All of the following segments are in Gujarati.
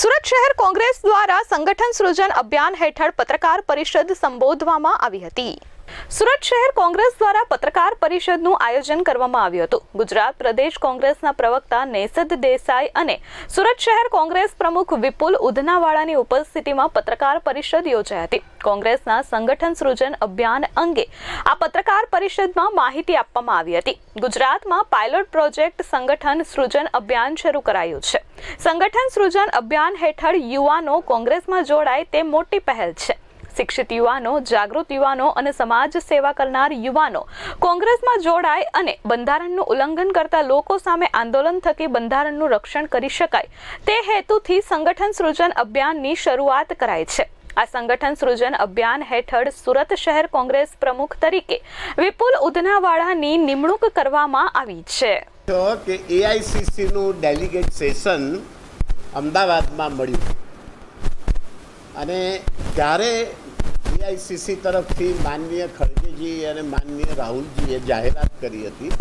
સુરત શહેર કોંગ્રેસ દ્વારા સંગઠન સૃજન અભિયાન હેઠળ પત્રકાર પરિષદ સંબોધવામાં આવી હતી. સુરત શહેર કોંગ્રેસ દ્વારા પત્રકાર પરિષદનું આયોજન કરવામાં આવ્યું હતું. ગુજરાત પ્રદેશ કોંગ્રેસના પ્રવક્તા નેસદ દેસાઈ અને સુરત શહેર કોંગ્રેસ પ્રમુખ વિપુલ ઉધનાવાળાની ઉપસ્થિતિમાં પત્રકાર પરિષદ યોજાઈ હતી. કોંગ્રેસના સંગઠન સૃજન અભિયાન અંગે આ પત્રકાર પરિષદમાં માહિતી આપવામાં આવી હતી. ગુજરાતમાં પાયલોટ પ્રોજેક્ટ સંગઠન સૃજન અભિયાન શરૂ કરાયું છે. સંગઠન સૃજન અભિયાન હેઠળ યુવાનો કોંગ્રેસમાં જોડાય તે મોટી પહેલ છે. શિક્ષિત યુવાનો, જાગૃત યુવાનો અને સમાજ સેવા કરનાર યુવાનો કોંગ્રેસમાં જોડાય અને બંધારણનું ઉલ્લંઘન કરતા લોકો સામે આંદોલન થકી બંધારણનું રક્ષણ કરી શકાય. તે હેતુથી સંગઠન સૃજન અભિયાનની શરૂઆત કરાય છે. આ સંગઠન સૃજન અભિયાન હેઠળ સુરત શહેર કોંગ્રેસ પ્રમુખ તરીકે વિપુલ ઉધનાવાળાની નિમણૂક કરવામાં આવી છે. કે એઆઈસીસીનું ડેલિગેટ સેશન અમદાવાદમાં મળ્યું. અને ત્યારે એઆઈસીસી તરફથી માનનીય ખડગેજી અને માનનીય રાહુલજીએ જાહેરાત કરી હતી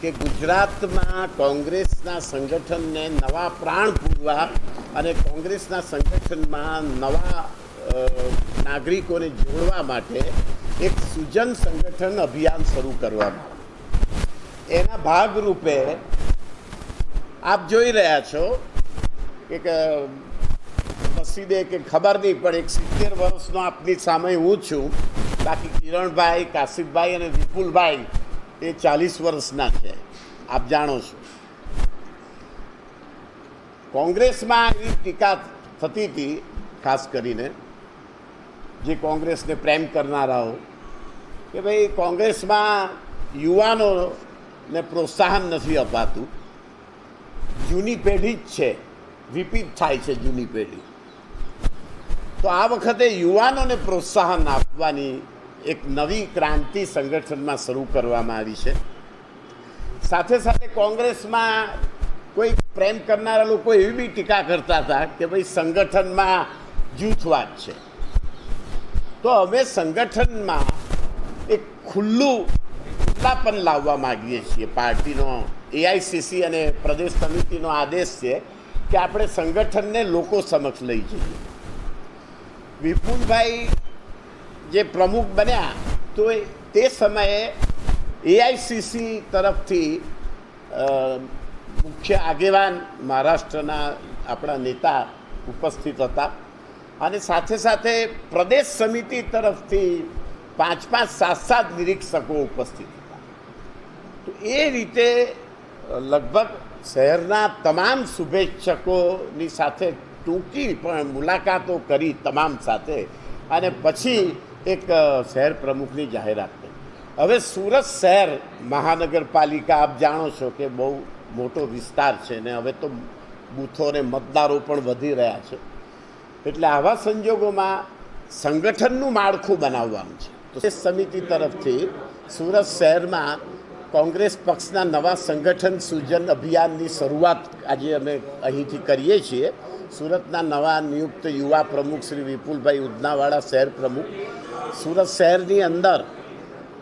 કે ગુજરાતમાં કોંગ્રેસના સંગઠનને નવા પ્રાણ પૂરવા અને કોંગ્રેસના સંગઠનમાં નવા નાગરિકોને જોડવા માટે એક સુજન સંગઠન અભિયાન શરૂ કરવામાં એના ભાગરૂપે આપ જોઈ રહ્યા છો કે ક- કે ખબર નહીં, પણ એક સિત્તેર વર્ષનો આપની સામે હું છું. બાકી કિરણભાઈ, કાશિફભાઈ અને વિપુલભાઈ એ ચાલીસ વર્ષના છે. આપ જાણો છો. કોંગ્રેસમાં એવી ટીકા થતી હતી, ખાસ કરીને, જે કોંગ્રેસને પ્રેમ કરનારાઓ, કે ભાઈ કોંગ્રેસમાં યુવાનોને પ્રોત્સાહન નથી અપાતું. જૂની પેઢી જ છે. રિપીટ થાય છે જૂની પેઢી. તો આ વખતે યુવાનોને પ્રોત્સાહન આપવાની એક નવી ક્રાંતિ સંગઠનમાં શરૂ કરવામાં આવી છે. સાથે સાથે કોંગ્રેસમાં કોઈ પ્રેમ કરનારા લોકો એવી બી ટીકા કરતા હતા કે ભાઈ સંગઠનમાં જૂથવાદ છે. તો હવે સંગઠનમાં એક ખુલ્લું ખુલ્લાપન લાવવા માગીએ છીએ. પાર્ટીનો એઆઈસીસી અને પ્રદેશ સમિતિનો આદેશ છે કે આપણે સંગઠનને લોકો સમક્ષ લઈ જઈએ. વિપુલભાઈ જે પ્રમુખ બન્યા, તો તે સમયે એઆઈસીસી તરફથી મુખ્ય આગેવાન મહારાષ્ટ્રના આપણા નેતા ઉપસ્થિત હતા. અને સાથે સાથે પ્રદેશ સમિતિ તરફથી પાંચ પાંચ સાત સાત નિરીક્ષકો ઉપસ્થિત હતા. તો એ રીતે લગભગ શહેરના તમામ શુભેચ્છકોની સાથે ટૂંકી પણ મુલાકાતો કરી તમામ સાથે અને પછી એક શહેર પ્રમુખની જાહેરાત કરી. હવે સુરત શહેર મહાનગરપાલિકા, આપ જાણો છો કે બહુ મોટો વિસ્તાર છે ને હવે તો બૂથો અને મતદારો પણ વધી રહ્યા છે. એટલે આવા સંજોગોમાં સંગઠનનું માળખું બનાવવાનું છે. તો સમિતિ તરફથી સુરત શહેરમાં કોંગ્રેસ પક્ષના નવા સંગઠન સૂજન અભિયાનની શરૂઆત આજે અમે અહીંથી કરીએ છીએ. સુરતના નવા નિયુક્ત યુવા પ્રમુખ શ્રી વિપુલભાઈ ઉદનાવાળા શહેર પ્રમુખ. સુરત શહેરની અંદર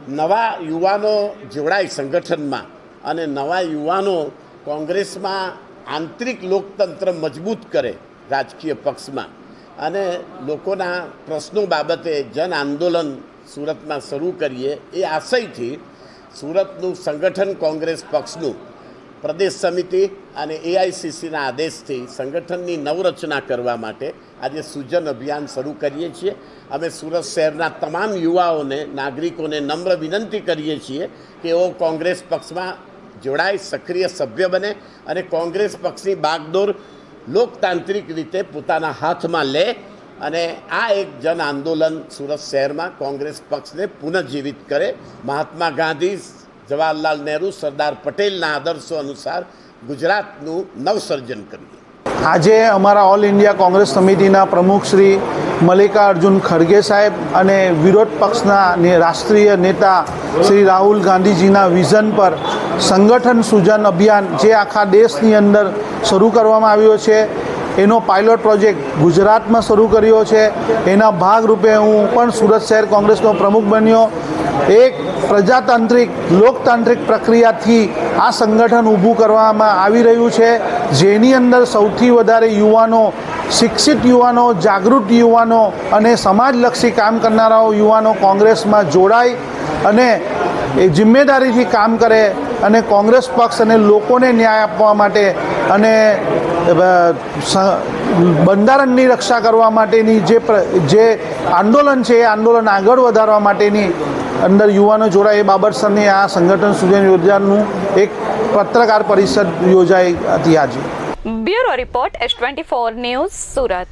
નવા યુવાનો જોડાય સંગઠનમાં અને નવા યુવાનો કોંગ્રેસમાં આંતરિક લોકતંત્ર મજબૂત કરે રાજકીય પક્ષમાં. અને લોકોના પ્રશ્નો બાબતે જન આંદોલન સુરતમાં શરૂ કરીએ એ આશયથી સુરતનું સંગઠન કોંગ્રેસ પક્ષનું પ્રદેશ સમિતિ અને એઆઈસીસીના આદેશથી સંગઠનની નવરચના કરવા માટે આજે સૂજન અભિયાન શરૂ કરીએ છીએ. અમે સુરત શહેરના તમામ યુવાઓને, નાગરિકોને નમ્ર વિનંતી કરીએ છીએ કે એઓ કોંગ્રેસ પક્ષમાં જોડાય, સક્રિય સભ્ય બને અને કોંગ્રેસ પક્ષની બાગડોર લોકતાંત્રિક રીતે પોતાના હાથમાં લે અને આ એક જન આંદોલન સુરત શહેરમાં કોંગ્રેસ પક્ષને પુનઃજીવિત કરે. મહાત્મા ગાંધી, જવાહરલાલ નહેરુ, સરદાર પટેલના આદર્શો અનુસાર ગુજરાતનું નવસર્જન કરીએ. આજે અમારા ઓલ ઇન્ડિયા કોંગ્રેસ સમિતિના પ્રમુખ શ્રી મલ્લિકાર્જુન ખડગે સાહેબ અને વિરોધ પક્ષના રાષ્ટ્રીય નેતા શ્રી રાહુલ ગાંધીજીના વિઝન પર સંગઠન સૂજન અભિયાન જે આખા દેશની અંદર શરૂ કરવામાં આવ્યો છે. એનો પાયલોટ પ્રોજેક્ટ ગુજરાતમાં શરૂ કર્યો છે. એના ભાગરૂપે હું પણ સુરત શહેર કોંગ્રેસનો પ્રમુખ બન્યો. એક પ્રજાતાંત્રિક, લોકતાંત્રિક પ્રક્રિયાથી આ સંગઠન ઊભું કરવામાં આવી રહ્યું છે, જેની અંદર સૌથી વધારે યુવાનો, શિક્ષિત યુવાનો, જાગૃત યુવાનો અને સમાજલક્ષી કામ કરનારાઓ યુવાનો કોંગ્રેસમાં જોડાય અને એ જિમ્મેદારીથી કામ કરે અને કોંગ્રેસ પક્ષ અને લોકોને ન્યાય આપવા માટે અને બંધારણની રક્ષા કરવા માટેની જે જે આંદોલન છે, એ આંદોલન આગળ વધારવા માટેની અંદર યુવાનો જોડાય, એ બાબતસરની આ સંગઠન સૂચન યોજનાનું એક પત્રકાર પરિષદ યોજાઈ હતી આજે. Bureau report S twenty four news Surat.